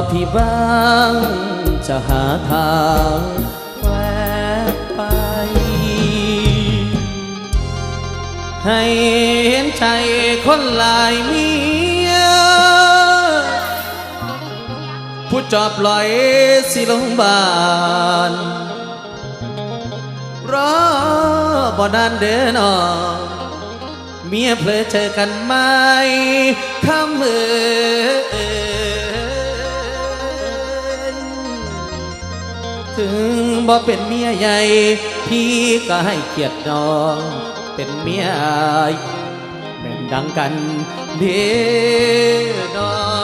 คนรอพี่บ้าง จะหาทางแวะไป ให้เห็นใจคนหลายเมียผู้จอบลอยสิลงบานรอบ่นานเดินออกเมียเพลอเจอกันไหมคำเอ่ย ถึงบ่เป็นเมียใหญ่พี่ก็ให้เกียรติน้อง เป็นเมียเป็นดังกันเด้อน้อง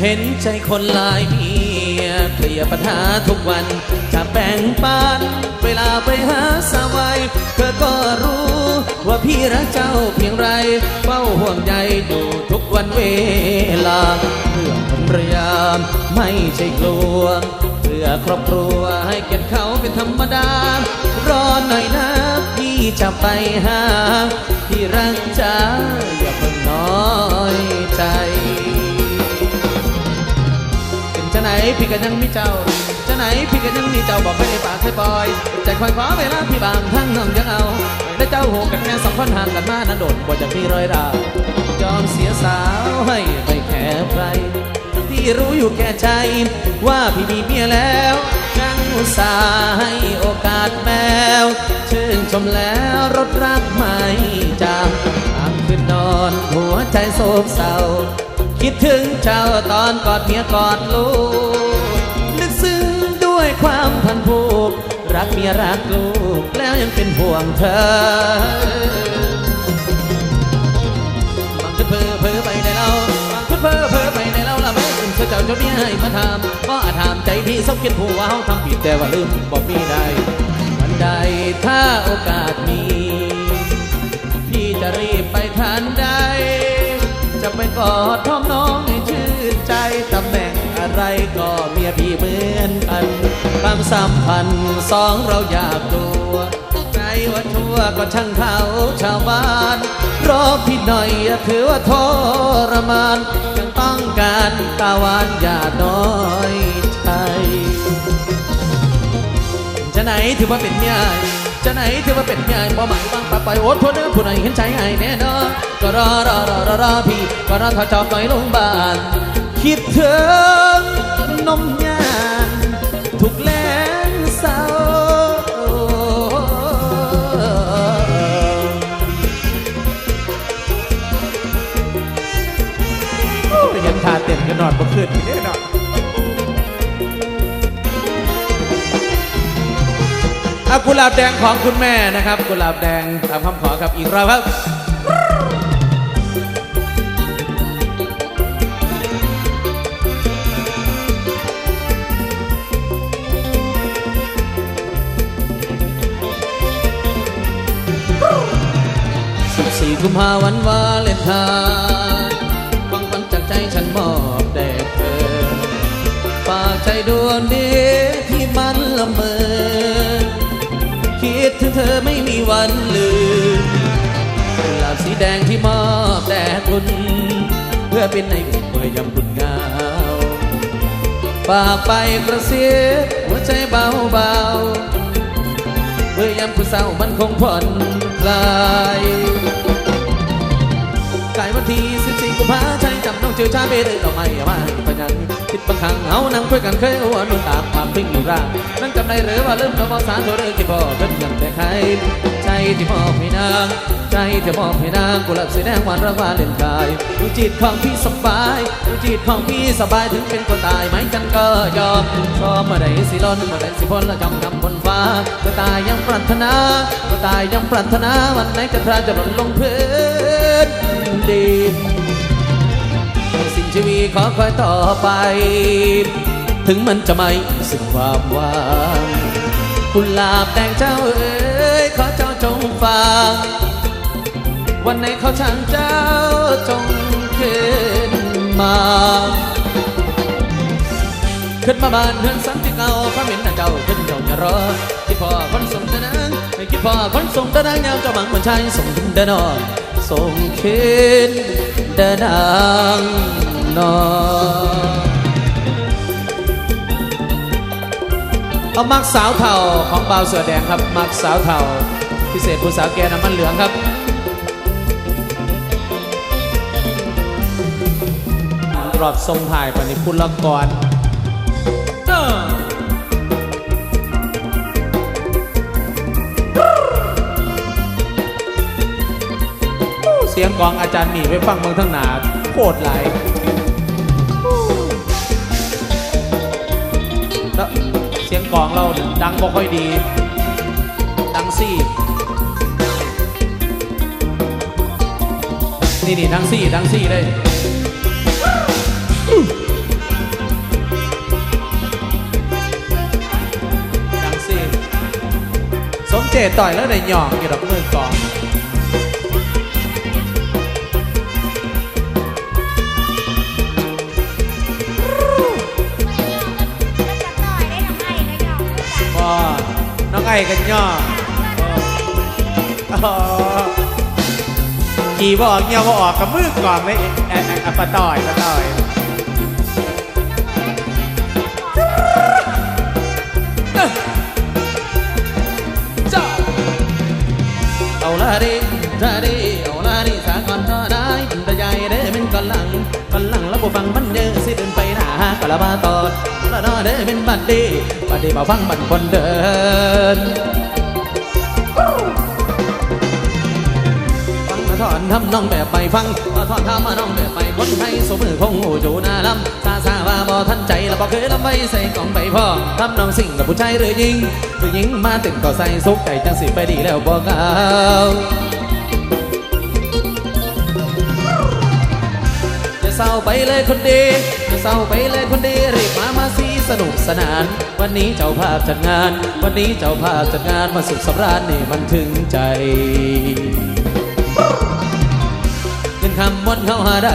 เห็นใจคนหลายเมียเคลียรปัญหาทุกวันจะแบ่งปันเวลาไปหาสาวายเธอก็รู้ว่าพี่รักเจ้าเพียงไรเฝ้าห่วงใยอยู่ทุกวันเวลาเพื่อผลปรยาไม่ใช่กลัวเพื่อครอบครัวให้เกียรติเขาเป็นธรรมดารอหน่อยนะพี่จะไปหาพี่รักจ้าอย่าเพิ่ง พี่ก็ยังมีเจ้าจะไหนพี่ก็ยังมีเจ้าบอกไม่ได้ปากเคยปล่อยใจคอยขอเวลาพี่บางทั้งน้องยังเอาและเจ้าโหกันแค่สองคนห่างกันมานั้นโดนบ่จะมีรอยร้าวยอมเสียสาวให้ไม่แคร์ใครที่รู้อยู่แก่ใจว่าพี่มีเมียแล้วยังอุตส่าห์ให้โอกาสแมวชื่นชมแล้วรถรักไม่จางตามคืนนอนหัวใจโศกเศร้า คิดถึงเจ้าตอนกอดเมียกอดลูกลึกซึ้งด้วยความพันผูก รักเมียรักลูก แล้วยังเป็นห่วงเธอบางทีเพ้อเพ้อไปในเราบางทีเพ้อเพ้อไปในเราละไม่อื่นเจ้าจนมีให้มาทำก็อาจถามใจพี่สมคิดผู้ว่าเขาทำผิดแต่ว่าลืมบอกพี่ได้ วันใดถ้าโอกาสมี พี่จะรีบไปทันใดจะ ไปกอดท้องน้องให้ชื่นใจตำแหน่งอะไรก็เมียพี่เหมือนกันความสัมพันธ์สองเราอยากตัวใจว่าชั่วก็ช่างเขาชาวบ้านรอพี่หน่อยถือว่าทรมานยังต้องการตาหวานอย่าน้อยใจจะไหนถือว่าเป็นเมีย จะไหนถือว่าเป็นเมียบ่หมายบางปะปล่อยโอดทนเด้อผู้ใดเห็นใจให้แน่นอนก็รอรอรอรอรอพี่ก็รอถ้าจอบหน่อยลงบ้านคิดถึงนมยานทุกแลงเศร้าอยยังทาเต้นกันนอนบ่ขึ้นนี่เนาะ อากุหลาบแดงของคุณแม่นะครับ กุหลาบแดงตามคำขอครับอีกรอบครับสิบสี่กุมภาวันวาเลนไทน์ฟังฝันจากใจฉันมอบแด่เธอฝากใจดวงนี้ที่มันละเมอ ดถึงเธอไม่มีวันลืมกุหลาบสีแดงที่มอบแด่คุณ เพื่อเป็นในอุ่นเมื่อยำบุญงาวฝากไปกระเซิบหัวใจเบาเบาเมื่อยำคุณเศร้ามันคงผ่อนคลายกายวันที่14กุมภาใจจำน้องเจอชาเบเลยเราไม่มาพยันคิดบางครั้งเอานั่งคุยกันเคยอ้วนนุ่นตามความพิงอยู่ร่างนั่ง ได้หรือว่าเริ่มจะมอสารโทรเรื่องที่พ่อเป็นยังแต่ใครใจที่มอบให้นาง ใจที่มอบให้นางกุหลาบสีแดงหวานระวาเล่นกายดูจิตของพี่สบายดูจิตของพี่สบายถึงเป็นคนตายไหมกันก็ยอมชอบมาได้สิล้นมาได้สิพ้นและจำนำบนฟ้าก็ตายยังปรารถนาก็ตายยังปรารถนาวันไหนกระทราจะหล่นลงพื้นดินสิ่งชีวิตขอคอยต่อไป ถึงมันจะไม่สิ้นความหวังกุหลาบแดงเจ้าเอ๋ยขอเจ้าจงฟังวันไหนเขาช่างเจ้าจงขึ้นมา ขึ้นมาบ้านเฮือนสันติเก่าพระมินน่ะเจ้าขึ้นเจ้าอย่ารอคิดพอคนส่งเดินางไม่คิดพอคนส่งเดินางยาวเจ้าบังเหมือนชายส่งขึ้นเดนอนส่งขึ้นเดนนางนอน เอามักสาวเท่าของบ่าวเสือแดงครับ มักสาวเท่า พิเศษผู้สาวแก่น้ำมันเหลืองครับรอบทรงถ่ายปณิพุทธละกรเอ้อเสียงกองอาจารย์หมีไปฟังเมืองทั้งหนาโคตรไหล กองเราเนี่ยดังบ่ค่อยดี ดังซี่นี่นี่ดังซี่ดังซี่เลยดังซี่สมเจตต่อยแล้วได้หยองอยู่ดอกมือกอง น้องไอ้กันย่อขี่บออกเงี้ยวบออกกับมือกองเลยแอะแอะแอะปะต่อยปะต่อยจ้าเอาละดิจ้าดิเอาละดิสาก่อนก็ได้แต่ใหญ่เด้เป็นก่อนหลัง ละบาตอดละนอเด้เป็นบัดดีบัดดีบ่ฟังบัดคนเดินฟังมาถอนทำน้องแบบไปฟังมาถอนทำมาน้องแบบไปคนไทยสมือคงหูจูหนาลำซาซาว่าบ่ทันใจล้วบ่เคยลำไว้ใส่กล่องไปพ่อทำน้องสิ่งกับผู้ชายหรือยิงหรือยิงมาติดก็ใส่สุกใจจังสิไปดีแล้วบ่กเอาจะเศร้าไปเลยคนดี เศร้าไปเลยคนดีรีบมามาสีสนุกสนาน วันนี้เจ้าภาพจัดงาน วันนี้เจ้าภาพจัดงานมาสุขสำราญนี่มันถึงใจเงินคำวันเขาหาได้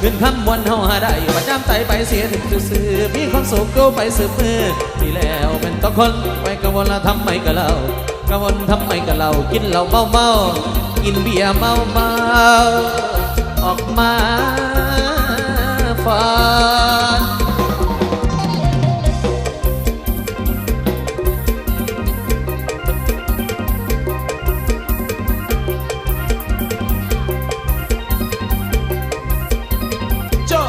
เงินคำวันเขาหาได้ประจำใจไปเสียถึงซื่อมีความสุขก็ไปสืบมือที่แล้วเป็นต้องคนไปกังวลละทำไมกับเรากังวลทำไมกับเรากินเหล้าเมาเมากินเบียร์เมาเมาออกมา ฟันจ้า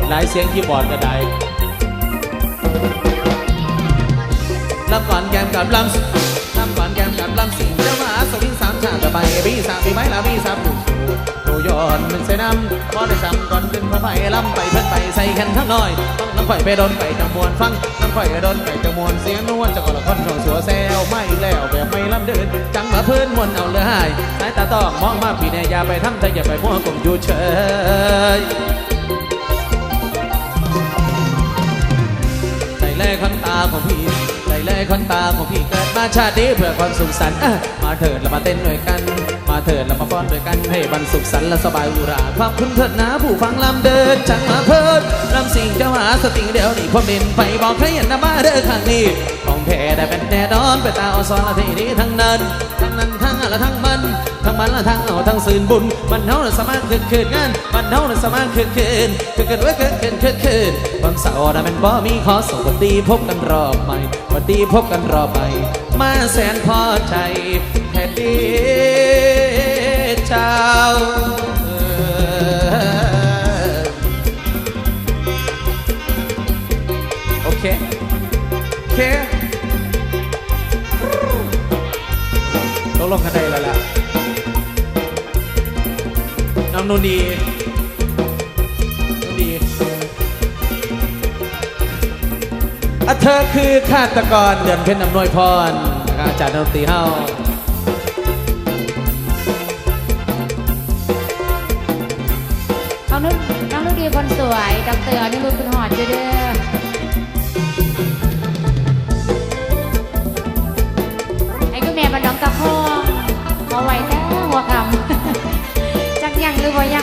ดไลายเสียงคีย์บอร์ดก็ได้ ลำก่อนแกมกับลำลำก่อนแกมกับลำสิงเจ้ามาสวิงสามชาติไปบีสามปีไม้ละบีสามหนุ่มโตยอนมันใส่น้ำพอได้ซ้ำก่อนขึ้นพระไฟลำไปเพิ่นไปใส่แขนทั้งน้อยต้องน้ำไฟไปโดนไปจังมวนฟังน้ำไฟไปโดนไปจังมวนเสียงนวลจะก่อนละคนของสัวแซวไม่แล้วแบบไม่ลำเดินจังมาเพิ่นมวนเอาเลยสายตาต้องมองมาพี่เนี่ยอย่าไปทำใจอย่าไปมัวกลมอยู่เฉย แรกขันตาของพี่ใจแรกขันตาของพี่เกิดมาชาตินี้เพื่อความสุขสันต์มาเถิดแล้วมาเต้นด้วยกัน มาเถิดแล้วมาฟ้อนด้วยกันให้บรรสุขสันต์และสบายอุราขอบคุณเถิดนะผู้ฟังลำเดินจังมาเพิ่นลำสิ่งเจ้าหาสติงเดี๋ยวนี่ผมเด่นไปบอกใครเห็นนะมาเด้อข้างนี้ของแท้ได้เป็นแน่นอนไปตาเอาซอนละทีนี้ทั้งนั้นทั้งนั้นทั้งละไรทั้งมัน มันละทั้งเอาทั้งสื่นบุญมันเท่าน่ะสามารถคืนคืนงานมันเท่าน่ะสามารถคืนคืนคืนคืนไว้คืนคืนคืนคืนวันเสาร์น่ะมันบ่มีขอสวัสดีพบกันรอบใหม่สวัสดีพบกันรอบใหม่มาแสนพอใจแค่ดีเจ้าโอเคโอเคตกลงกันได้แล้วล่ะ น้ำนุ่นดีนุ่นดีอะเธอคือฆาตกรเดือนเพ็ญอำนวยพรนะครอาจารย์ดนตรีเฮาเอานุ่นน้ำนุ่นดีคนสวยดอกเตอร์นี่รุ่นคุณหอดอยู่เด้อไอ้คุแม่บันดองตะคอขอไว้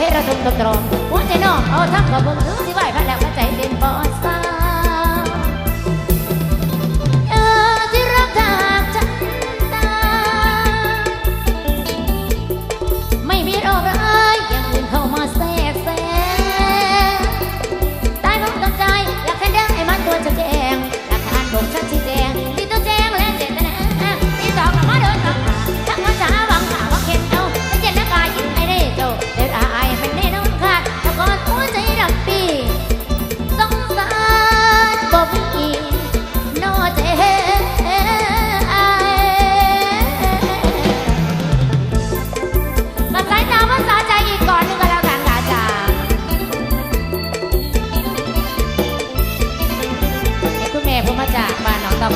ให้เราตรงตรงหัวใจน้องเอาทั้งขอบบุญถึงที่ไหวพระแล้วพระใจเด่นปอส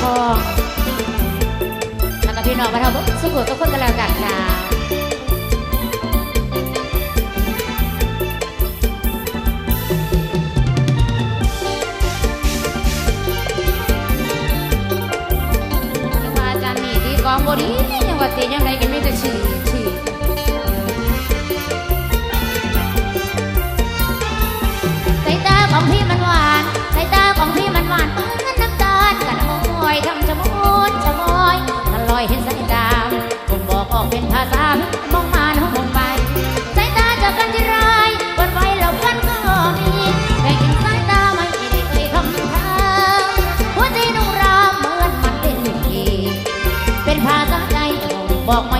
พ่อแล้วก็พี่น้องมาทำสุขุทุกคนกันแล้วกันค่ะยังว่าจานี่ที่กองบดียังว่าตียังไงกันไม่จะฉีด vọng